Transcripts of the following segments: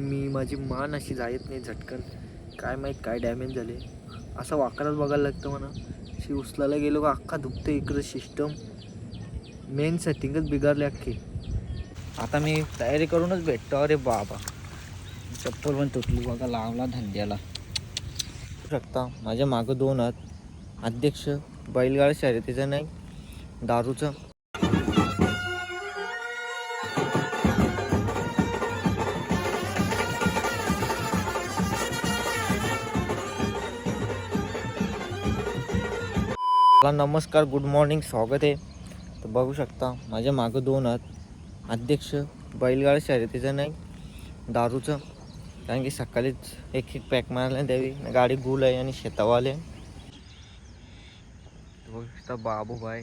मी माझी मान अशी जायत नाही झटकन. काय माहीत काय डॅमेज झाले. असं वाकडाच बघायला लागतं म्हणा. अशी उचलायला गेलो का अख्खा दुखतं इकडं सिस्टम मेन सेटिंगच बिघडले अख्खी. आता मी तयारी करूनच भेटतो. अरे बाबा. चप्पल पण तुटली बघा लावला धंद्याला. शकता माझ्या मागं दोन आहेत. अध्यक्ष बैलगाडा शर्यतीचं नाही दारूचं. मला नमस्कार गुड मॉर्निंग स्वागत आहे. तर बघू शकता माझ्या मागं दोन आहात. अध्यक्ष बैलगाडी शर्यतीचं नाही दारूचं. कारण की सकाळीच एक एक पॅक मारायला द्यावी गाडी गुल आहे आणि शेतावाले बघू शकता बाबूबाई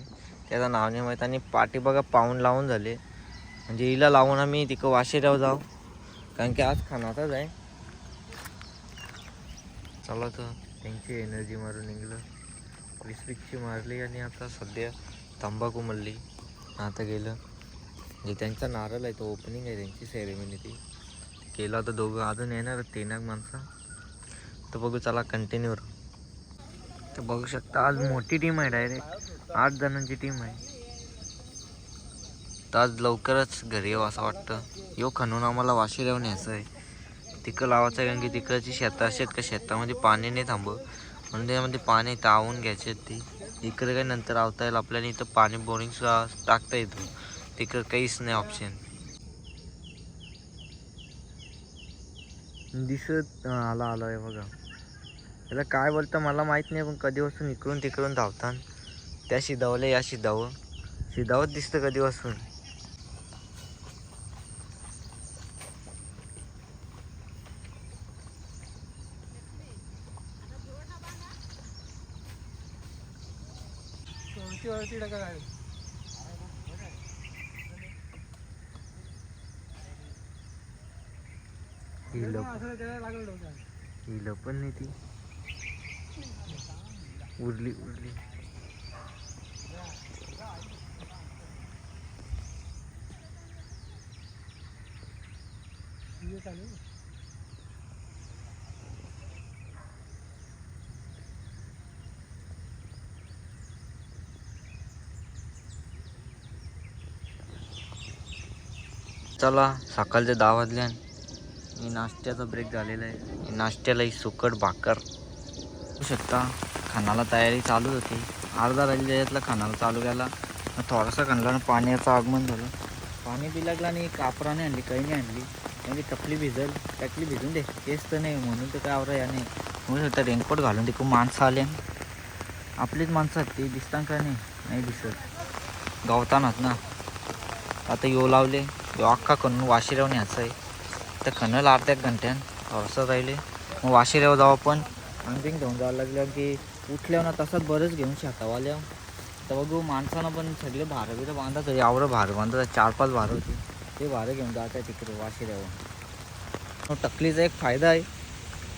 त्याचं नाव नाही माहीत आणि पाठी बघा पाहून लावून झाले. म्हणजे हिला लावून आम्ही तिकडं वाशेराव जाऊ. कारण की आज खानाचाच आहे. चला तर त्यांची एनर्जी मारून निघलं. वीस वीसची मारली आणि आता सध्या तंबाखू मरली आता गेलं. म्हणजे त्यांचा नारळ आहे तो ओपनिंग आहे त्यांची सेरेमनी ती. केलं आता दोघं. अजून येणार तीन माणसं. तर बघू चला कंटिन्यू तर बघू शकता आज मोठी टीम आहे डायरेक्ट आठ जणांची टीम आहे. तर आज लवकरच घरी येऊ असं वाटतं. येऊ खणून आम्हाला वाशी लावून यायचं आहे तिकडं लावायचं आहे कारण की तिकडची शेतं असेल का शेतामध्ये पाणी नाही थांबव म्हणून त्यामध्ये पाणी तावून घ्यायचे ती. इकडे काही नंतर आवता येईल आपल्याला इथं पाणी बोरिंग सुद्धा टाकता येतं. तिकडं काहीच नाही ऑप्शन दिसत आला आला आहे बघा. त्याला काय बोलतं मला माहीत नाही पण कधीपासून इकडून तिकडून धावतात त्या शिदावल्या या शिदावं शिदावत दिसतं कधीपासून. हिलं हिलं पण नाही ती. उरली उरली. चला चला सकाळचे दहा वाजल्यान मी नाश्त्याचा ब्रेक झालेला आहे. नाश्त्याला ही सुकट भाकर. शकता खानाला तयारी चालू होती. अर्धा राहिली त्याच्यातला खानाला चालू केला. थोडासा खाणला आणि पाण्याचं आगमन झालं. पाणी बी लागलं आणि कापराने आणली काही नाही आणली. म्हणजे टपली भिजल टकली भिजून दे. तेच तर नाही म्हणून तर काय आवरा या नाही म्हणू शकता रेनकोट घालून तिकडून माणसं आले. आपलीच माणसं आहेत ती दिसतात का नाही? नाही दिसत. गावतानात ना. आता यो लावले. अख्खा करून वाशिराव न्यायचं आहे. तर खणल अर्ध्या एक घंट्यान. थोडंसं राहिले. मग वाशिराव जावं पण आणखीन घेऊन जावं लागलं की उठल्यावर ना तसाच बरंच घेऊन शेतावाल्या. तर बघू माणसानं पण सगळे भारं बिरं बांधत होते. आवडं भार बांधत चार पाच भार होते. ते भारं घेऊन जात आहे तिकडे वाशिरावर मग टकलीचा एक फायदा आहे.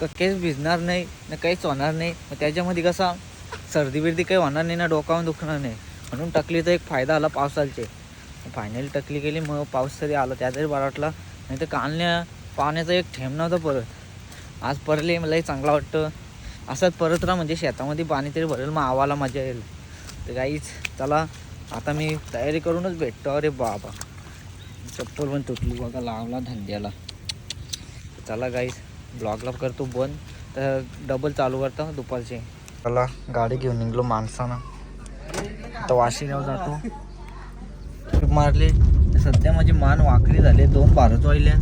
का केस भिजणार नाही ना काहीच होणार नाही. मग त्याच्यामध्ये कसा? सर्दी बिर्दी काही होणार नाही ना डोकावून दुखणार नाही. म्हणून टकलीचा एक फायदा आला पावसालचे. फायनली टकली गेली मग पाऊस तरी आला. त्या तरी बरा वाटला. नाही तर कालण्या पाण्याचा एक थेंब नव्हता परत. आज परले मलाही चांगला वाटतं. असंच परत राहा म्हणजे शेतामध्ये पाणी तरी भरेल मग आवाला मजा येईल. तर काहीच चला आता मी तयारी करूनच भेटतो. अरे बाबा. चप्पल पण तुटली बघा लावला धंद्याला. चला गाईस ब्लॉगला करतो बंद. तर डबल चालू करतो दुपारचे. चला गाडी घेऊन निघलो माणसानं. तर वाशिगाव जातो. मारले. सध्या माझी मान वाकडी झाले दोन भारत वाहिल्या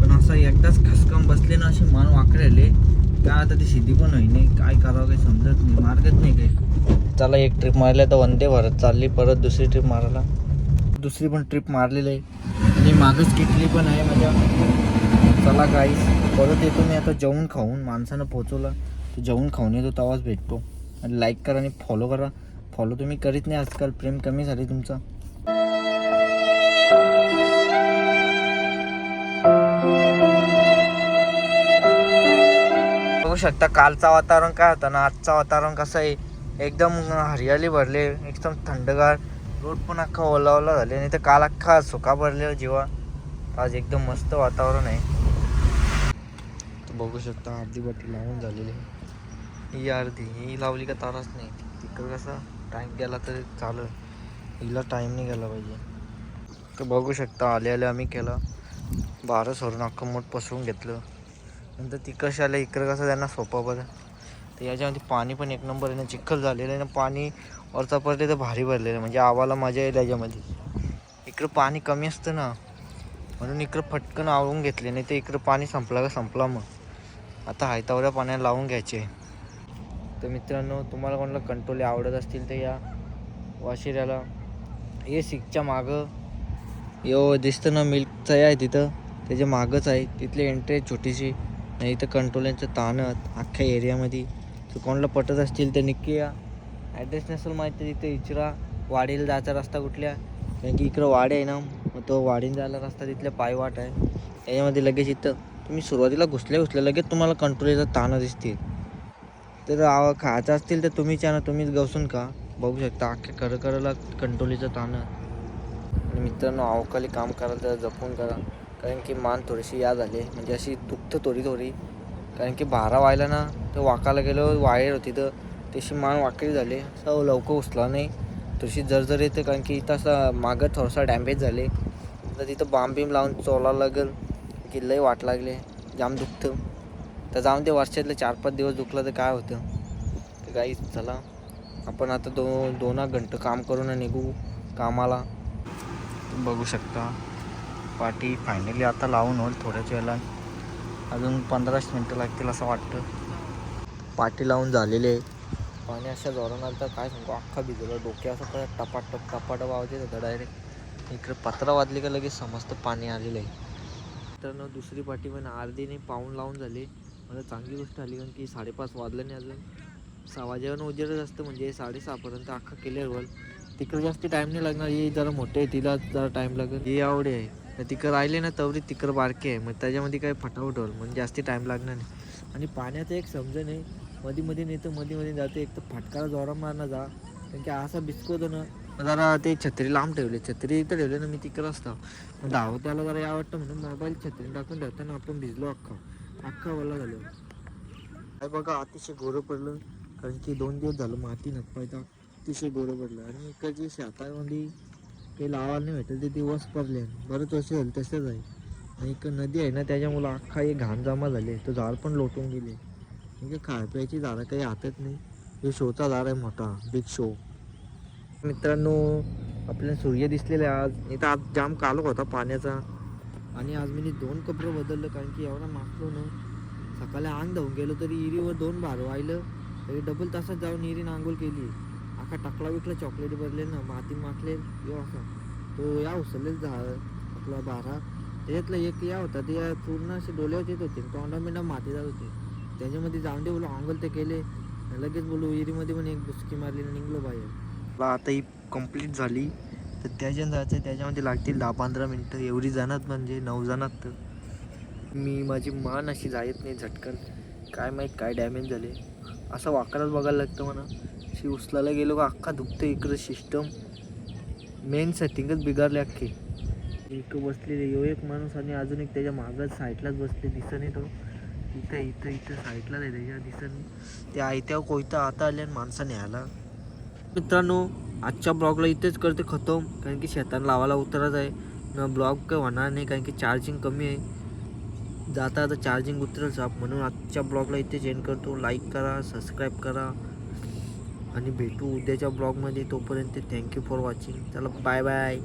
पण असं एकदाच खसकाम बसले ना अशी मान वाकडे आले काय आता ती सिद्धी पण होई नाही. काय करावं काही समजत नाही. मार्गच नाही काही. चला एक ट्रिप मारल्या तर वंदे भारत चालली परत दुसरी ट्रिप मारायला. दुसरी पण ट्रिप मारलेली आहे. आणि मागच किटली पण आहे माझ्या. चला गाईस परत येतो मी आता जेवण खाऊन माणसानं पोचवला. तर जेवण खाऊन येतो तेव्हाच भेटतो. आणि लाईक करा आणि फॉलो करा. फॉलो तुम्ही करीत नाही आजकाल प्रेम कमी झाले तुमचा. शकता. कालचा वातावरण काय होतं ना आजचा वातावरण कसं आहे? एकदम हरियाली भरले एकदम थंडगार. रोड पण अख्खा ओला ओला झाले नाही तर काल अख्खा सुका भरलेला जीवा. आज एकदम मस्त वातावरण आहे. बघू शकता अर्धी बाटी लावून झालेली आहे. ही अर्धी ही लावली का तारच नाही. तिकडं कसा टाईम गेला तर चालेल. हिला टाईम नाही गेला पाहिजे. तर बघू शकता आले आले आम्ही केलं. बारा सोडून अख्खं मोठ पसरून घेतलं. नंतर तिकडशी आलं इकडं कसं त्यांना सोपं बरं तर याच्यामध्ये पाणी पण एक नंबर आहे ना चिखल झालेलं आहे ना पाणी वरचा पडले तर भारी भरलेलं आहे. म्हणजे आवाला मजा येईल याच्यामध्ये. इकडं पाणी कमी असतं ना म्हणून इकडं फटकन आवळून घेतले नाही तर इकडं पाणी संपला का संपला मग. आता हायतावऱ्या पाण्याला लावून घ्यायचे. तर मित्रांनो तुम्हाला कोणाला कंट्रोल आवडत असतील तर या वाशिऱ्याला हे सिकच्या मागं. यो दिसतं ना मिल्कचं आहे तिथं. त्याच्या मागंच आहे. तिथली एंट्री छोटीशी. नाही तर कंट्रोलचं ताणत अख्ख्या एरियामध्ये तर कोणाला पटत असतील तर नक्की या. ॲड्रेस नसेल माहिती तिथे इचरा वाडीला जायचा रस्ता कुठल्या? कारण की इकडं वाडे आहे ना मग तो वाडीन जायला रस्ता तिथल्या पायवाट आहे. त्याच्यामध्ये लगेच इथं तुम्ही सुरुवातीला घुसल्या घुसल्या लगेच तुम्हाला कंट्रोलचा ताणं दिसतील. तर आवा खायचं असतील तर तुम्हीच ना तुम्हीच गवसून का बघू शकता अख्ख्या कर कंट्रोलीचं ताणं. आणि मित्रांनो अवकाळी काम करायला तर जपून करा. कारण की मान थोडीशी या झाली म्हणजे अशी दुखतं थोडी थोडी. कारण की भारा व्हायला ना तर वाकायला गेलो वायर होती तर तशी मान वाकडी झाली. असं लवकर उचला नाही. थोडीशी जरजर येते कारण की इथं असं मागं थोडासा डॅमेज झाले. तर तिथं बाम बीम लावून चोला लागेल. की लई वाट लागले. जाम दुखतं. तर जाऊन ते वर्षातले चार पाच दिवस दुखलं तर काय होतं? तर काही चला. आपण आता दो दोन घंटं काम करून निघू कामाला. बघू शकता. पाठी फायनली आता लावून होईल थोड्याच वेळेला. अजून पंधराच मिनटं लागतील असं वाटतं. पाठी लावून झालेली. आहे पाणी अशा जोरानं आलं तर काय सांगू? अख्खा भिजलं डोके असं काय टपाटप टपाट वावते तर डायरेक्ट इकडे पत्रा वाजली का लगेच समजतं पाणी आलेलं आहे. तर न दुसरी पाठी पण अर्धी नाही लावून झाली. मला चांगली गोष्ट आली कारण की साडेपाच वाजलं नाही अजून. सहा वाजेवर उजेडच असतं म्हणजे साडेसहापर्यंत अख्खा क्लिअर होईल. तिकडे जास्त टाईम नाही लागणार. ही जरा मोठे आहे तिला जरा टाईम लागेल. ही आवडे आहे. तर तिकडं राहिले ना तवरी तिकडं बारके आहे. मग त्याच्यामध्ये काय फटाफट होईल. म्हणजे जास्ती टाईम लागणार नाही. आणि पाण्याचं एक समजण आहे मध्ये मध्ये नेतं मध्ये मध्ये जाते. एक तर फटकाला जोरा मारणं जा. कारण की असा बिस्कोतो ना जरा ते छत्री लांब ठेवले. छत्री इथं ठेवले ना मी तिकडं असतो. मग धावत्याला जरा या वाटतं म्हणून मोबाईल छत्री टाकून ठेवताना आपण भिजलो अख्खा. अख्खा वल्ला झालो. काय बघा अतिशय गोरं पडलं. कारण की दोन दिवस झालं माती नपायचा अतिशय गोरं पडलं. आणि इकडची शेतामध्ये काही लावायला नाही भेटलं ते दिवस पडले. बरंच वर्ष झालं तसेच आहे. आणि एक नदी आहे ना त्याच्यामुळं अख्खा एक घाण जमा झाले. तो झाड पण लोटून गेले. म्हणजे खाय प्यायची झाडं काही हातात नाही. हे शोचा झाड आहे मोठा बिग शो मित्रांनो आपल्याला सूर्य दिसलेला आहे आज. इथं आज जाम कालक होता पाण्याचा. आणि आज मी दोन कपडे बदललं कारण की एवढा मागलो ना. सकाळी आंग धावून गेलो तरी इरीवर दोन भार वाहिलं तरी डबल तासात जाऊन इरीनं आंघोळ केली. अख्खा टाकला विकला चॉकलेट भरले ना माती माखले यो असा. तो या उचललेल झाड आपला बारा. त्याच्यातला एक या होता ते या पूर्ण असे डोल्यावर येत होते तोंडा मिंडा माती जात होते. त्याच्यामध्ये जाऊन दे बोलू अंगल ते केले लगेच बोलू विहिरीमध्ये पण एक दुसकी मारली आणि निघलो बाहेर. आता ही कंप्लीट झाली. तर त्याच्यानं जायचं त्याच्यामध्ये लागतील दहा पंधरा मिनटं. एवढी जाणार म्हणजे नऊ जाणार तर. मी माझी मान अशी जायत नाही झटकन. काय माहीत काय डॅमेज झाले. असं वाकडाच बघायला लागतं म्हणा अशी उचलायला गेलो का अख्खा दुखतं इकडं सिस्टम मेन सेटिंगच बिघडले अख्खे. इकडं बसलेले यो एक माणूस आणि अजून एक त्याच्या मागच साईडलाच बसले. दिसन येतो तो. इथं इथं इथं साईडलाच आहे त्याच्या. दिसन त्या आयत्या कोयता आता आले आणि माणसाने आला मित्रांनो आजच्या ब्लॉगला इथेच करते खतम. कारण की शेताला लावायला उतरत आहे. न ब्लॉग काही होणार नाही कारण की चार्जिंग कमी आहे. जाता आता चार्जिंग उतरेल साप. म्हणून आजच्या ब्लॉगला इथेच एंड करतो. लाईक करा सबस्क्राईब करा. आणि भेटू उद्याच्या ब्लॉगमध्ये. तोपर्यंत थँक्यू फॉर वॉचिंग चला बाय बाय